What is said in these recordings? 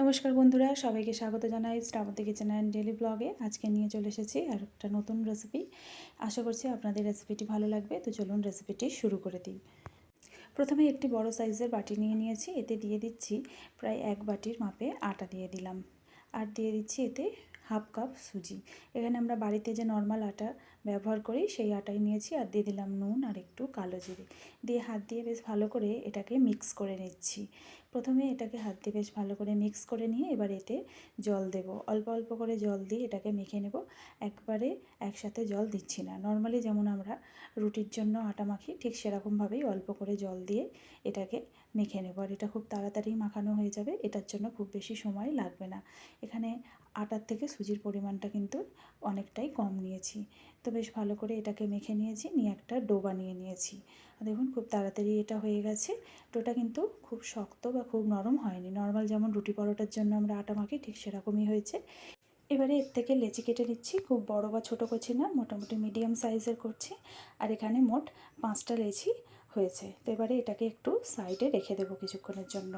নমস্কার বন্ধুরা, সবাইকে স্বাগত জানাই শ্রাবন্তী কিচেন অ্যান্ড ডেলি ব্লগে আজকে নিয়ে চলে এসেছি আর একটা নতুন রেসিপি আশা করছি আপনাদের রেসিপিটি ভালো লাগবে, তো চলুন রেসিপিটি শুরু করে দিই। প্রথমে একটি বড় সাইজের বাটি নিয়ে নিয়েছি, এতে দিয়ে দিচ্ছি প্রায় এক বাটির মাপে আটা দিয়ে দিলাম। আর দিয়ে দিচ্ছি এতে হাফ কাপ সুজি। এখানে আমরা বাড়িতে যে নর্মাল আটা ব্যবহার করি, সেই আটাই নিয়েছি আর দিয়ে দিলাম নুন আর একটু কালো জিরে। দিয়ে হাত দিয়ে বেশ ভালো করে এটাকে মিক্স করে নিচ্ছি। প্রথমে এটাকে হাত দিয়ে বেশ ভালো করে মিক্স করে নিয়ে এবার এতে জল দেব। অল্প অল্প করে জল দিয়ে এটাকে মেখে নেব। একবারে একসাথে জল দিচ্ছি না। নর্মালি যেমন আমরা রুটির জন্য আটা মাখি, ঠিক সেরকমভাবেই অল্প করে জল দিয়ে এটাকে মেখে নেব। আর এটা খুব তাড়াতাড়ি মাখানো হয়ে যাবে। এটার জন্য খুব বেশি সময় লাগবে না। এখানে আটার থেকে সুজির পরিমাণটা কিন্তু অনেকটাই কম নিয়েছি। তো বেশ ভালো করে এটাকে মেখে নিয়েছি, নিয়ে একটা ডো বানিয়ে নিয়েছি। দেখুন খুব তাড়াতাড়ি এটা হয়ে গেছে। ডোটা কিন্তু খুব শক্ত বা খুব নরম হয়নি। নর্মাল যেমন রুটি পরোটার জন্য আমরা আটা মাখি, ঠিক সেরকমই হয়েছে। এবারে এর থেকে লেচি কেটে নিচ্ছি, খুব বড় বা ছোট করছি না, মোটামুটি মিডিয়াম সাইজের করছি। আর এখানে মোট পাঁচটা লেচি হয়েছে। তো এবারে এটাকে একটু সাইডে রেখে দেবো কিছুক্ষণের জন্য।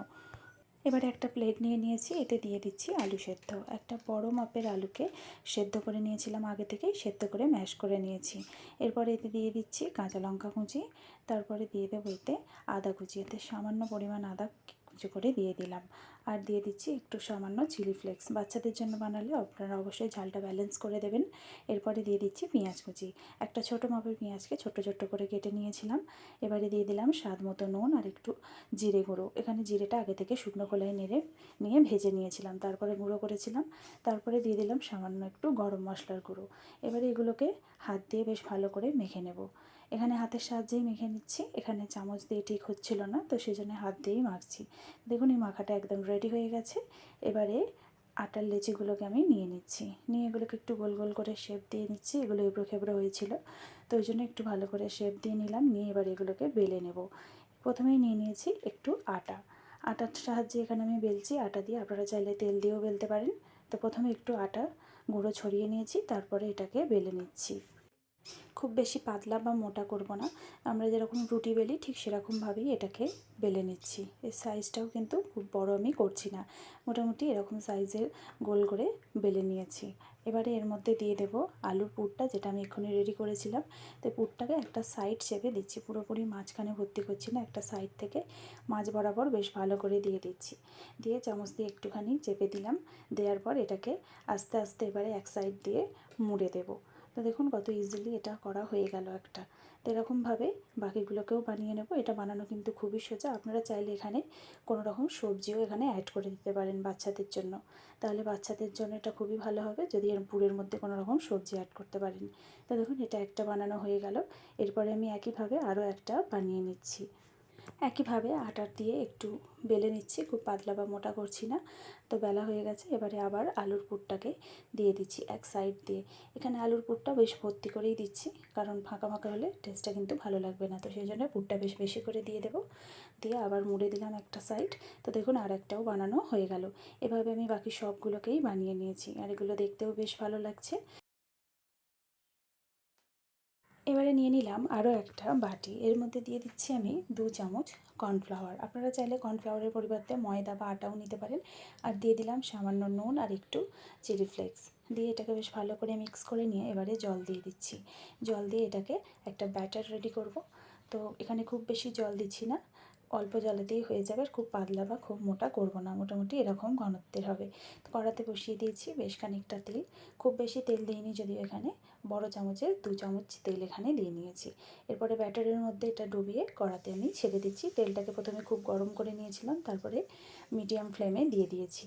এবারে একটা প্লেট নিয়ে নিয়েছি, এতে দিয়ে দিচ্ছি আলু সেদ্ধ। একটা বড় মাপের আলুকে সেদ্ধ করে নিয়েছিলাম আগে থেকেই, সেদ্ধ করে ম্যাশ করে নিয়েছি। এরপরে এতে দিয়ে দিচ্ছি কাঁচা লঙ্কা কুচি, তারপরে দিয়ে দেবো এতে আদা কুচি। এতে সামান্য পরিমাণ আদা কুচি করে দিয়ে দিলাম। আর দিয়ে দিচ্ছি একটু সামান্য চিলি ফ্লেক্স। বাচ্চাদের জন্য বানালে আপনারা অবশ্যই ঝালটা ব্যালেন্স করে দেবেন। এরপরে দিয়ে দিচ্ছি পেঁয়াজ কুচি। একটা ছোটো মাপের পেঁয়াজকে ছোট ছোট করে কেটে নিয়েছিলাম। এবারে দিয়ে দিলাম স্বাদ মতো নুন আর একটু জিরে গুঁড়ো। এখানে জিরেটা আগে থেকে শুকনো খোলায় নেড়ে, নিয়ে ভেজে নিয়েছিলাম। তারপরে গুঁড়ো করেছিলাম। তারপরে দিয়ে দিলাম সামান্য একটু গরম মশলার গুঁড়ো। এবারে এগুলোকে হাত দিয়ে বেশ ভালো করে মেখে নেব। এখানে হাতের সাহায্যেই মেখে নিচ্ছি। এখানে চামচ দিয়ে ঠিক হচ্ছিল না, তো সেই জন্য হাত দিয়েই মাখছি। দেখুন, এই মাখাটা একদম রেডি হয়ে গেছে। এবারে আটার লেচিগুলোকে আমি নিয়ে নিচ্ছি। নিয়ে এগুলোকে একটু গোল গোল করে শেপ দিয়ে নিচ্ছি। এগুলো এবড়ো খেবড়ো হয়েছিল, তো ওই জন্য একটু ভালো করে শেপ দিয়ে নিলাম। নিয়ে এবার এগুলোকে বেলে নেব। প্রথমেই নিয়ে নিয়েছি একটু আটা। আটার সাহায্যে এখানে আমি বেলছি। আটা দিয়ে আপনারা চাইলে তেল দিয়েও বেলতে পারেন। তো প্রথমে একটু আটা গুঁড়ো ছড়িয়ে নিয়েছি, তারপরে এটাকে বেলে নিচ্ছি। খুব বেশি পাতলা বা মোটা করব না। আমরা যেরকম রুটি বেলি, ঠিক সেরকমভাবেই এটাকে বেলে নিচ্ছি। এর সাইজটাও কিন্তু খুব বড় আমি করছি না। মোটামুটি এরকম সাইজের গোল করে বেলে নিয়েছি। এবারে এর মধ্যে দিয়ে দেব আলুর পুরটা, যেটা আমি এক্ষুনি রেডি করেছিলাম। তো পুরটাকে একটা সাইড চেপে দিচ্ছি। পুরোপুরি মাঝখানে ভর্তি করছি না, একটা সাইড থেকে মাছ বরাবর বেশ ভালো করে দিয়ে দিচ্ছি। দিয়ে চামচ দিয়ে একটুখানি চেপে দিলাম। দেওয়ার পর এটাকে আস্তে আস্তে এবারে এক সাইড দিয়ে মুড়ে দেবো। তো দেখুন কত ইজিলি এটা করা হয়ে গেল একটা। তো এরকমভাবে বাকিগুলোকেও বানিয়ে নেব। এটা বানানো কিন্তু খুবই সোজা। আপনারা চাইলে এখানে কোনো রকম সবজিও এখানে অ্যাড করে দিতে পারেন বাচ্চাদের জন্য। তাহলে বাচ্চাদের জন্য এটা খুবই ভালো হবে, যদি এর পুরের মধ্যে কোনো রকম সবজি অ্যাড করতে পারেন। তো দেখুন, এটা একটা বানানো হয়ে গেল। এরপরে আমি একইভাবে আরও একটা বানিয়ে নিচ্ছি। একইভাবে আটার দিয়ে একটু বেলে নিচ্ছি, খুব পাতলা বা মোটা করছি না। তো বেলা হয়ে গেছে, এবারে আবার আলুর পুরটাকে দিয়ে দিচ্ছি এক সাইড দিয়ে। এখানে আলুর পুরটা বেশ ভর্তি করেই দিচ্ছি, কারণ ফাঁকা ফাঁকা হলে টেস্টটা কিন্তু ভালো লাগবে না। তো সেই জন্য পুরটা বেশ বেশি করে দিয়ে দেবো। দিয়ে আবার মুড়ে দিলাম একটা সাইড তো দেখুন আর একটাও বানানো হয়ে গেল। এভাবে আমি বাকি সবগুলোকেই বানিয়ে নিয়েছি, আর এগুলো দেখতেও বেশ ভালো লাগছে। এবারে নিয়ে নিলাম আরও একটা বাটি। এর মধ্যে দিয়ে দিচ্ছি আমি দু চামচ কর্নফ্লাওয়ার। আপনারা চাইলে কর্নফ্লাওয়ারের পরিবর্তে ময়দা বা আটাও নিতে পারেন। আর দিয়ে দিলাম সামান্য নুন আর একটু চিলি ফ্লেক্স। দিয়ে এটাকে বেশ ভালো করে মিক্স করে নিয়ে এবারে জল দিয়ে দিচ্ছি। জল দিয়ে এটাকে একটা ব্যাটার রেডি করব। তো এখানে খুব বেশি জল দিচ্ছি না। অল্প জলেতেই হয়ে যাবে। খুব পাতলা বা খুব মোটা করব না। মোটামুটি এরকম ঘনত্বের হবে। তো কড়াতে বসিয়ে দিয়েছি বেশ খানিকটা তেল। খুব বেশি তেল দিইনি যদিও এখানে। বড় চামচের দু চামচ তেল এখানে দিয়ে নিয়েছি। এরপরে ব্যাটারের মধ্যে এটা ডুবিয়ে কড়াতে আমি ছেড়ে দিচ্ছি। তেলটাকে প্রথমে খুব গরম করে নিয়েছিলাম, তারপরে মিডিয়াম ফ্লেমে দিয়ে দিয়েছি।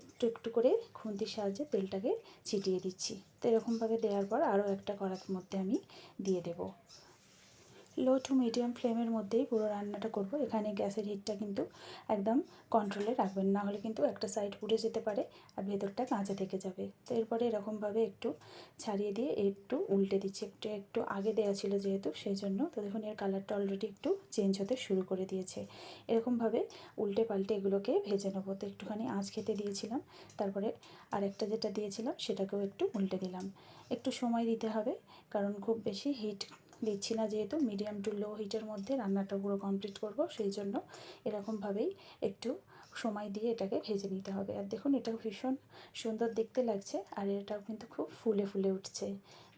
একটু একটু করে খুন্তির সাহায্যে তেলটাকে ছিটিয়ে দিচ্ছি। তো এরকমভাবে দেওয়ার পর আরও একটা কড়ার মধ্যে আমি দিয়ে দেবো। লো টু মিডিয়াম ফ্লেমের মধ্যেই পুরো রান্নাটা করব। এখানে গ্যাসের হিটটা কিন্তু একদম কন্ট্রোলে রাখবেন। না হলে কিন্তু একটা সাইড পুড়ে যেতে পারে আর ভেতরটা কাঁচা থেকে যাবে। তো এরপরে এরকমভাবে একটু ছাড়িয়ে দিয়ে একটু উল্টে দিচ্ছি। একটু একটু আগে দেওয়া ছিল যেহেতু সেই জন্য তো দেখুন, এর কালারটা অলরেডি একটু চেঞ্জ হতে শুরু করে দিয়েছে। এরকমভাবে উল্টে পাল্টে এগুলোকে ভেজে নেব। তো একটুখানি আঁচ খেতে দিয়েছিলাম। তারপরে আরেকটা যেটা দিয়েছিলাম, সেটাকেও একটু উল্টে দিলাম। একটু সময় দিতে হবে, কারণ খুব বেশি হিট দিচ্ছি না যেহেতু মিডিয়াম টু লো হিটের মধ্যে রান্নাটা পুরো কমপ্লিট করব, সেই জন্য এরকমভাবেই একটু সময় দিয়ে এটাকে ভেজে নিতে হবে। আর দেখুন এটা ভীষণ সুন্দর দেখতে লাগছে, আর এটাও কিন্তু খুব ফুলে ফুলে উঠছে।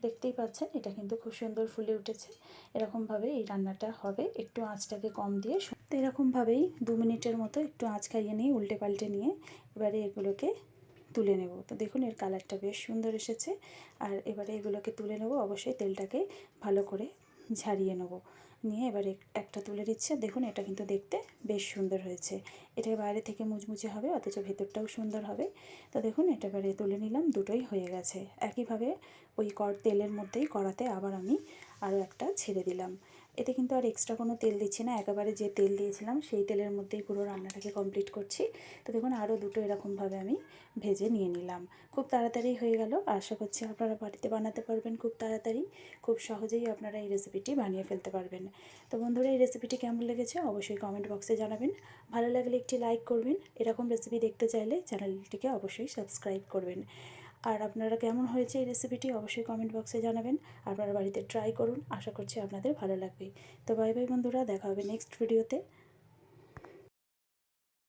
দেখতেই পাচ্ছেন, এটা কিন্তু খুব সুন্দর ফুলে উঠেছে। এরকমভাবে এই রান্নাটা হবে, একটু আঁচটাকে কম দিয়ে তো এরকমভাবেই দু মিনিটের মতো একটু আঁচ খাইয়ে নিয়ে, উল্টে পাল্টে নিয়ে এবারে এগুলোকে তুলে নেব। তো দেখুন, এর কালারটা বেশ সুন্দর এসেছে। আর এবারে এগুলোকে তুলে নেব। অবশ্যই তেলটাকে ভালো করে ঝারিয়ে নেব। নিয়ে এবারে একটা তুলে দিচ্ছে দেখুন, এটা কিন্তু দেখতে বেশ সুন্দর হয়েছে। এটা বাইরে থেকে মুচমুচে হবে, অথচ ভেতরটাও সুন্দর হবে। তো দেখুন, এটা এবারে তুলে নিলাম। দুটোই হয়ে গেছে। একইভাবে ওই কর তেলের মধ্যেই কড়াতে আবার আমি আরও একটা ছেড়ে দিলাম। এতে কিন্তু আর এক্সট্রা কোনো তেল দিচ্ছি না। একেবারে যে তেল দিয়েছিলাম, সেই তেলের মধ্যেই পুরো রান্নাটাকে কমপ্লিট করছি। তো দেখুন আরও দুটো এরকমভাবে আমি ভেজে নিয়ে নিলাম। খুব তাড়াতাড়ি হয়ে গেল। আশা করছি আপনারা বাড়িতে বানাতে পারবেন খুব তাড়াতাড়ি। খুব সহজেই আপনারা এই রেসিপিটি বানিয়ে ফেলতে পারবেন। তো বন্ধুরা, এই রেসিপিটি কেমন লেগেছে অবশ্যই কমেন্ট বক্সে জানাবেন। ভালো লাগলে একটি লাইক করবেন। এরকম রেসিপি দেখতে চাইলে চ্যানেলটিকে অবশ্যই সাবস্ক্রাইব করবেন। আর আপনারা কেমন হয়েছে এই রেসিপিটি অবশ্যই কমেন্ট বক্সে জানাবেন। আপনারা বাড়িতে ট্রাই করুন। আশা করছি আপনাদের ভালো লাগবে। তো বাই বাই বন্ধুরা, দেখা হবে নেক্সট ভিডিওতে